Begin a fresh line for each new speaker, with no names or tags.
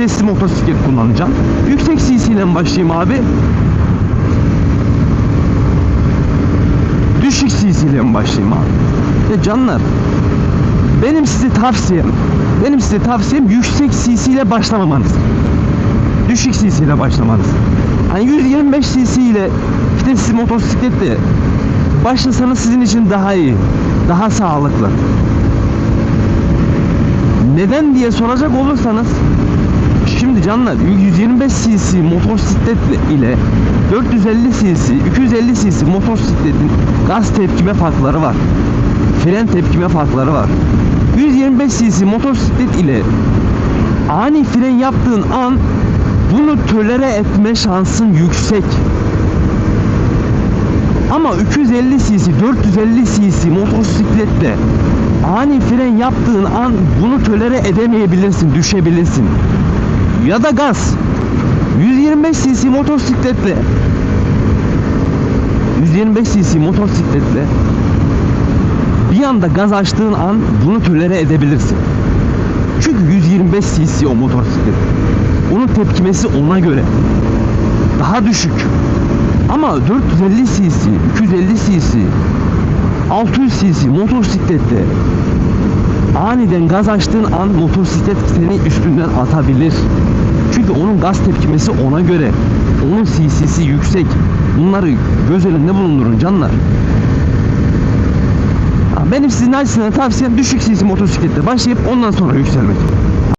vitesli motosiklet kullanacağım. Yüksek cc ile mi başlayayım abi? Düşük cc ile mi başlayayım abi? Ya canlar benim size tavsiyem benim size tavsiyem yüksek cc ile başlamamanız. Düşük cc ile başlamanız. Hani 125 cc ile vitesli motosikletle başlasanız sizin için daha iyi. Daha sağlıklı. Neden diye soracak olursanız Şimdi canlar 125 cc motosiklet ile 450 cc, 250 cc motosikletin gaz tepkime farkları var. Fren tepkime farkları var. 125 cc motosiklet ile ani fren yaptığın an bunu tölere etme şansın yüksek. Ama 250 cc, 450 cc motosikletle ani fren yaptığın an bunu tölere edemeyebilirsin, düşebilirsin. Ya da gaz. 125 cc motosikletle 125 cc motosikletle bir anda gaz açtığın an bunu tölere edebilirsin. Çünkü 125 cc o motosiklet. Onun tepkimesi ona göre. Daha düşük. Ama 450 cc, 250 cc, 600 cc motosikletle aniden gaz açtığın an motosiklet seni üstünden atabilir. Çünkü onun gaz tepkimesi ona göre. Onun cc'si yüksek. Bunları göz önünde bulundurun canlar. Benim sizin acısına tavsiyem düşük cc motosikletle başlayıp ondan sonra yükselmek.